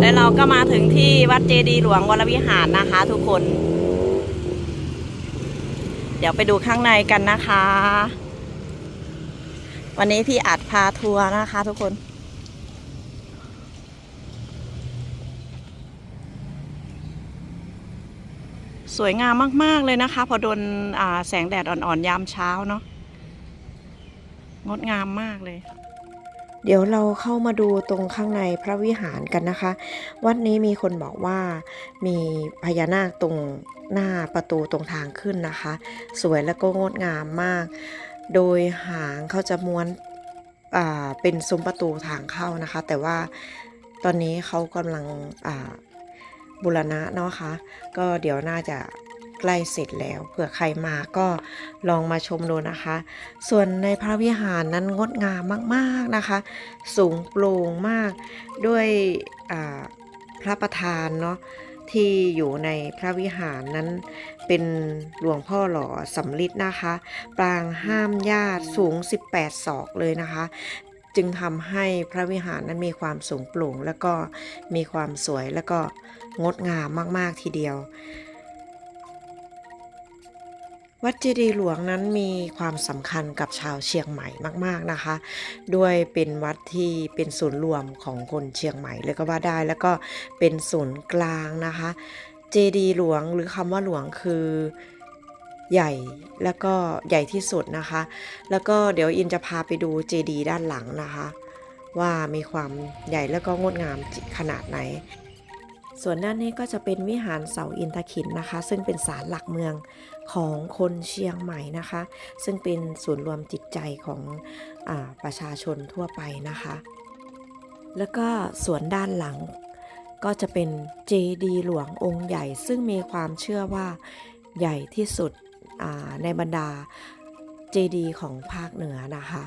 และเราก็มาถึงที่วัดเจดีย์หลวงวรวิหารนะคะ ทุกคน เดี๋ยวไปดูข้างในกันนะคะ วันนี้พี่อัดพาทัวร์นะคะ ทุกคนสวยงามมาก ๆ เลยนะคะ พอโดนแสงแดดอ่อน ๆ ยามเช้าเนาะงดงามมากเลย เดี๋ยวเราเข้ามาดูตรงข้างในพระวิหารกันนะคะ วัดนี้มีคนบอกว่ามีพญานาคตรงหน้าประตูตรงทางขึ้นนะคะ สวยและก็งดงามมาก โดยหางเขาจะม้วนเป็นซุ้มประตูทางเข้านะคะ แต่ว่าตอนนี้เขากำลังบุรณะเนาะคะก็เดี๋ยวน่าจะ กล้เสร็จแล้ว เผื่อใครมาก็ลองมาชมดูนะคะ ส่วนในพระวิหารนั้นงดงามมาก ๆนะคะ สูงโปร่งมากด้วยพระประธานเนาะที่อยู่ในพระวิหารนั้นเป็นหลวงพ่อหล่อสำลิดนะคะ ปรางห้ามญาติสูง 18 ศอกเลยนะคะ จึงทำให้พระวิหารนั้นมีความสูงโปร่งแล้วก็มีความสวยแล้วก็งดงามมาก ๆ ทีเดียว วัดเจดีย์หลวงนั้นมีความสำคัญกับชาวเชียงใหม่มาก ๆนะคะ ด้วยเป็นวัดที่เป็นศูนย์รวมของคนเชียงใหม่เลยก็ว่าได้ แล้วก็เป็นศูนย์กลางนะคะ เจดีย์หลวงหรือคำว่าหลวงคือใหญ่แล้วก็ใหญ่ที่สุดนะคะ แล้วก็เดี๋ยวอินจะพาไปดูเจดีย์ด้านหลังนะคะ ว่ามีความใหญ่แล้วก็งดงามขนาดไหน ส่วนด้านนี้ก็จะเป็นวิหารเสาอินทขินนะคะ ซึ่งเป็นศาลหลักเมือง ของคนเชียงใหม่นะคะ ซึ่งเป็นศูนย์รวมจิตใจของอประชาชนทั่วไปนะคะ แล้วก็ส่วนด้านหลังก็จะเป็นเจดีหลวงองค์ใหญ่ ซึ่งมีความเชื่อว่าใหญ่ที่สุดในบรรดาเจดีของภาคเหนือนะคะ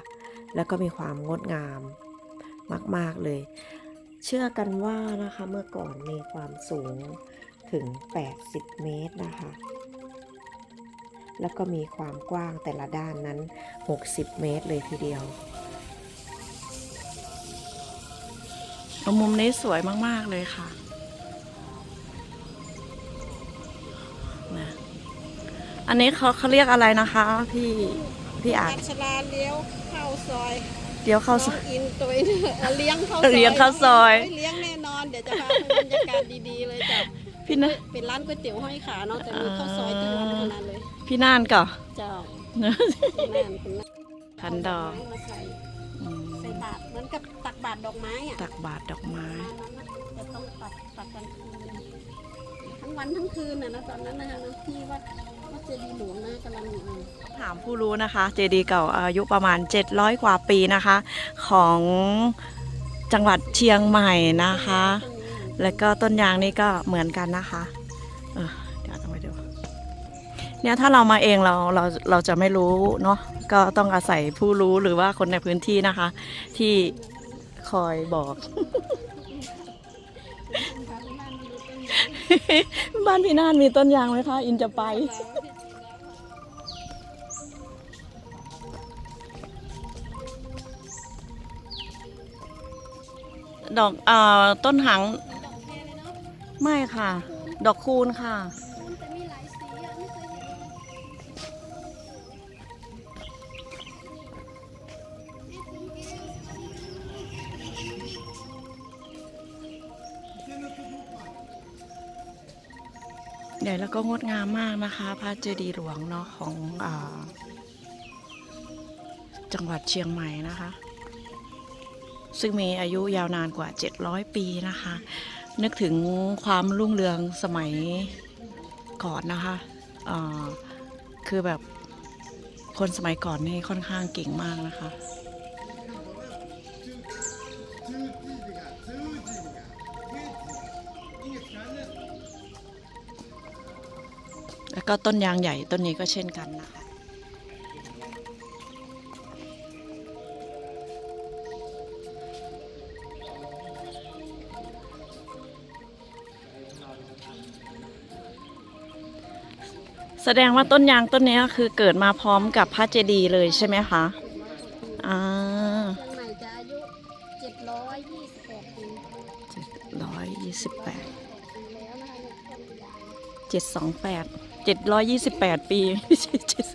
แล้วก็มีความงดงามมาก ๆ เลย เชื่อกันว่านะคะเมื่อก่อนมีความสูงถึง 80 เมตรนะคะ แล้วก็มีความกว้างแต่ละด้านนั้น 60 เมตรเลยทีเดียวมุมนี้สวยมาก ๆ เลยค่ะนะอันนี้เขาเขาเรียกอะไรนะคะ พี่พี่อาอัจชราเลี้ยวเข้าซอยเดี๋ยวเข้าซน้ออยงอินตัวเองเอาเลี้ยงเข้าซอยเลี้ยงเข้าซอยเเลี้ยงแน่นอนเดี๋ยวจะพาไปบรรยากาศดีๆเลยจ้ะพี่นะเป็นร้านก๋วยเตี๋ยวห้อยขาเนาะแต่มีข้าวซอยทุกวันขนาดเลย พี่น่านก่อเจ้านั่นเป็นนั่นพันดอกเาไม้มาใส่อืมใส่บาตรเหมือนกับตักบาตรดอกไม้อะตักบาทดอกไม้ ประมาณนั้นนะจะต้องตักตักกันคืนทั้งวันทั้งคืนน่ะนะตอนนั้นนะคะนะที่วัดวัดเจดีย์หลวงนะกำลังอยู่ ถามผู้รู้นะคะ เจดีย์เก่าอายุประมาณ 700 กว่าปีนะคะ ของจังหวัดเชียงใหม่นะคะ แล้วก็ต้นยางนี่ก็เหมือนกันนะคะเออ เนี่ยถ้าเรามาเองเราเราเราจะไม่รู้เนาะก็ต้องอาศัยผู้รู้หรือว่าคนในพื้นที่นะคะ ที่คอยบอก บ้านพี่น่านมีต้นยางไหมคะอินจะไปดอกเอ่อต้นหางไม่ค่ะ ดอกคูณค่ะ หญ่แล้วก็งดงามมากนะคะ พระเจดีย์หลวงเนาะของอจังหวัดเชียงใหม่นะคะ ซึ่งมีอายุยาวนานกว่า 700 ปีนะคะ นึกถึงความรุ่งเรืองสมัยก่อนนะคะคือแบบคนสมัยก่อนนี่ค่อนข้างเก่งมากนะคะ ก็ต้นยางใหญ่ต้นนี้ก็เช่นกันนะคะแสดงว่าต้นยางต้นนี้คือเกิดมาพร้อมกับพระเจดีย์เลยใช่ไหมคะ อ่าเชียงใหม่จะอายุเจ็ดร้อยยี่สิบแปดปีเจ็ดร้อยยี่สิบแปดปีแล้วนะคะเนี่ยต้นยางเจ็ดสองแปด เจ็ดร้อยยี่สิบแปดปีไม่ใช่เจ็บ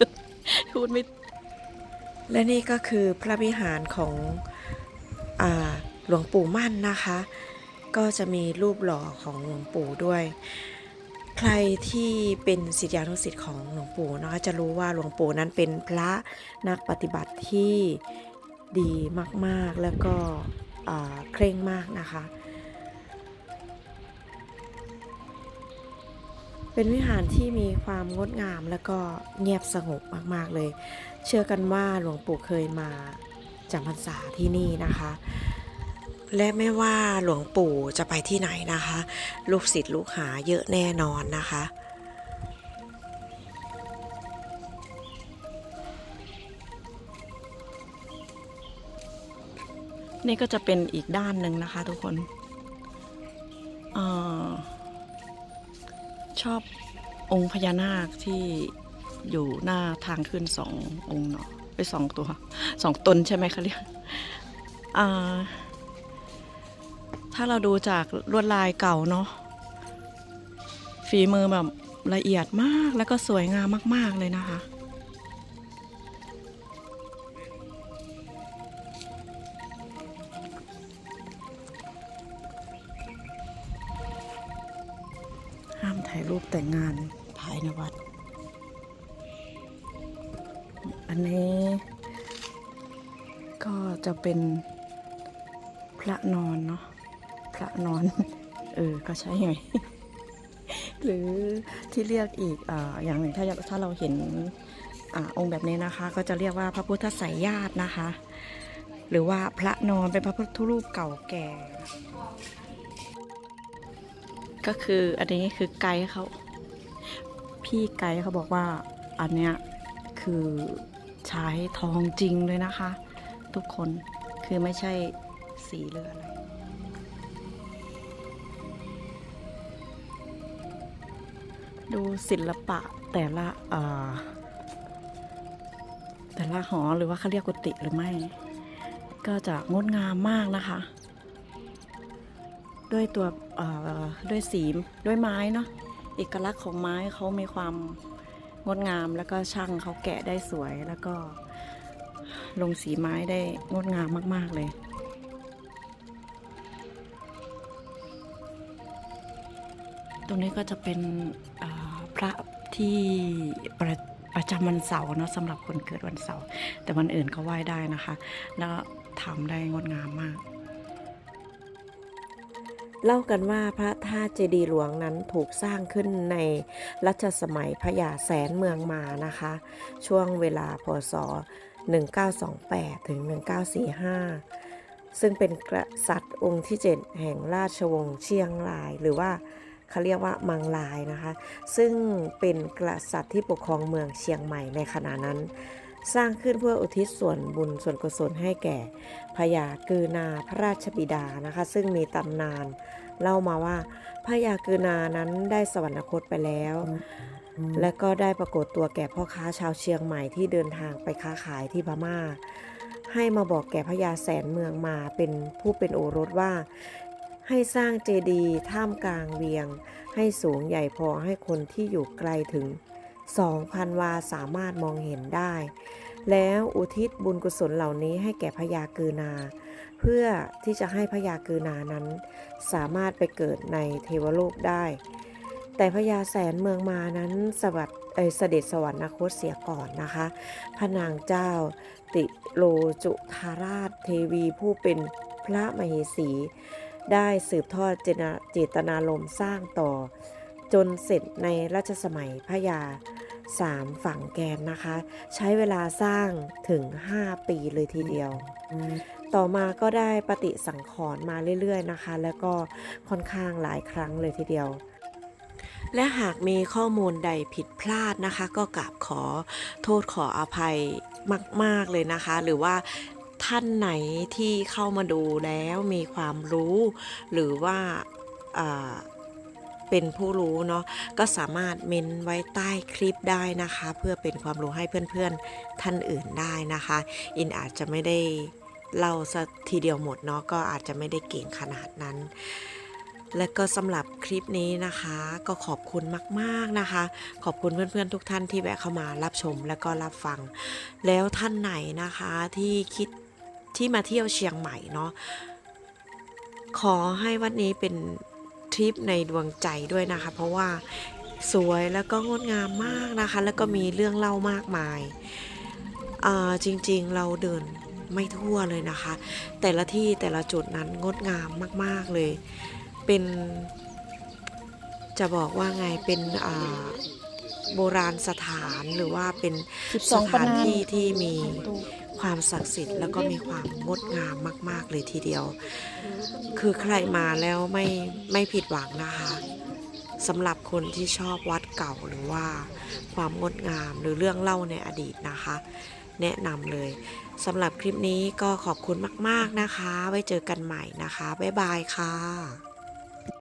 พูดไม่และนี่ก็คือพระวิหารของอหลวงปู่มั่นนะคะ ก็จะมีรูปหล่อของหลวงปู่ด้วย ใครที่เป็นศิษยานุศิษย์ของหลวงปู่นะคะจะรู้ว่าหลวงปู่นั้นเป็นพระนักปฏิบัติที่ดีมากๆแล้วก็เคร่งมากนะคะ เป็นวิหารที่มีความงดงามแล้วก็เงียบสงบมากๆเลย เชื่อกันว่าหลวงปู่เคยมาจำพรรษาที่นี่นะคะ และไม่ว่าหลวงปู่จะไปที่ไหนนะคะ ลูกศิษย์ลูกหาเยอะแน่นอนนะคะนี่ก็จะเป็นอีกด้านหนึ่งนะคะทุกคน เออ ชอบองค์พญานาคที่อยู่หน้าทางขึ้นสององค์เนาะไปสองตัวสองตนใช่ไหมคะเรียกถ้าเราดูจากลวดลายเก่าเนาะฝีมือแบบละเอียดมากแล้วก็สวยงามมาก ๆ เลยนะคะ ห้ามถ่ายรูปแต่งงานภายในวัด อันนี้ก็จะเป็นพระนอนเนาะพระนอน เออ ก็ใช่ไงหรือที่เรียกอีกออย่างหนึ่งถ้าถ้าเราเห็นอองค์แบบนี้นะคะ ก็จะเรียกว่าพระพุทธสายญาตินะคะ หรือว่าพระนอนเป็นพระพุทธรูปเก่าแก่ ก็คืออันนี้คือไกด์เขาพี่ไกด์เขาบอกว่าอันเนี้ยคือใช้ทองจริงเลยนะคะ ทุกคนคือไม่ใช่สีเรืออะไรดูศิลปะแต่ละแต่ละหอหรือว่าเขาเรียกกุฏิหรือไม่ ก็จะงดงามมากนะคะ ด้วยตัวด้วยสีด้วยไม้เนาะเอกลักษณ์ของไม้เขามีความงดงามแล้วก็ช่างเขาแกะได้สวยแล้วก็ลงสีไม้ได้งดงามมาก ๆ เลยตรงนี้ก็จะเป็นพระที่ประประจำวันเสาร์เนาะสำหรับคนเกิดวันเสาร์แต่วันอื่นก็ไหว้ได้นะคะ แล้วทำได้งดงามมาก เล่ากันว่าพระธาตุเจดีย์หลวงนั้นถูกสร้างขึ้นในรัชสมัยพญาแสนเมืองมานะคะ ช่วงเวลาพศ 1928 ถึง 1945 ซึ่งเป็นกษัตริย์องค์ที่7แห่งราชวงศ์เชียงราย หรือว่าเขาเรียกว่ามังลายนะคะ ซึ่งเป็นกษัตริย์ที่ปกครองเมืองเชียงใหม่ในขณะนั้นสร้างขึ้นเพื่ออุทิศส่วนบุญส่วนกุศลให้แก่พญากือนาพระราชบิดานะคะ ซึ่งมีตำนาน เล่ามาว่าพระยากือนานั้นได้สวรรคตไปแล้ว และก็ได้ปรากฏตัวแก่พ่อค้าชาวเชียงใหม่ที่เดินทางไปค้าขายที่พม่า ให้มาบอกแก่พระยาแสนเมืองมาเป็นผู้เป็นโอรสว่า ให้สร้างเจดีย์ท่ามกลางเวียง ให้สูงใหญ่พอให้คนที่อยู่ไกลถึง2,000วาสามารถมองเห็นได้ แล้วอุทิศบุญกุศลเหล่านี้ให้แก่พระยากือนา เพื่อที่จะให้พระยากือนานั้น สามารถไปเกิดในเทวโลกได้ แต่พญาแสนเมืองมานั้นสวัสดเอยเสด็จสวรรคตเสียก่อนนะคะพระนางเจ้า ติโลจุธาราชเทวีผู้เป็นพระมเหสี ได้สืบทอดเจตนาเจตนารมสร้างต่อ จนเสร็จในรัชสมัยพระยา สามฝั่งแกนนะคะ ใช้เวลาสร้างถึง 5 ปีเลยทีเดียว ต่อมาก็ได้ปฏิสังขรณ์มาเรื่อยๆนะคะ แล้วก็ค่อนข้างหลายครั้งเลยทีเดียวและหากมีข้อมูลใดผิดพลาดนะคะ ก็กราบขอโทษขออภัยมาก ๆ เลยนะคะ หรือว่าท่านไหนที่เข้ามาดูแล้วมีความรู้ หรือว่าอ่า เป็นผู้รู้เนาะก็สามารถเมนไว้ใต้คลิปได้นะคะ เพื่อเป็นความรู้ให้เพื่อนๆท่านอื่นได้นะคะ อินอาจจะไม่ได้เล่าซะทีเดียวหมดเนาะก็อาจจะไม่ได้เก่งขนาดนั้น และก็สำหรับคลิปนี้นะคะ ก็ขอบคุณมากๆนะคะ ขอบคุณเพื่อนๆทุกท่านที่แวะเข้ามารับชมและก็รับฟัง แล้วท่านไหนนะคะที่คิดที่มาเที่ยวเชียงใหม่เนาะขอให้วันนี้เป็น ทริปในดวงใจด้วยนะคะ เพราะว่าสวยแล้วก็งดงามมากนะคะ แล้วก็มีเรื่องเล่ามากมายอ่าจริงๆเราเดินไม่ทั่วเลยนะคะ แต่ละที่แต่ละจุดนั้นงดงามมากๆเลย เป็นจะบอกว่าไงเป็นอ่าโบราณสถานหรือว่าเป็นสถานที่ที่มี ความศักดิ์สิทธิ์แล้วก็มีความงดงามมาก ๆ เลยทีเดียว คือใครมาแล้วไม่ไม่ผิดหวังนะคะสำหรับคนที่ชอบวัดเก่าหรือว่าความงดงามหรือเรื่องเล่าในอดีตนะคะ แนะนำเลยสำหรับคลิปนี้ก็ขอบคุณมาก ๆนะคะ ไว้เจอกันใหม่นะคะ บ๊ายบายค่ะ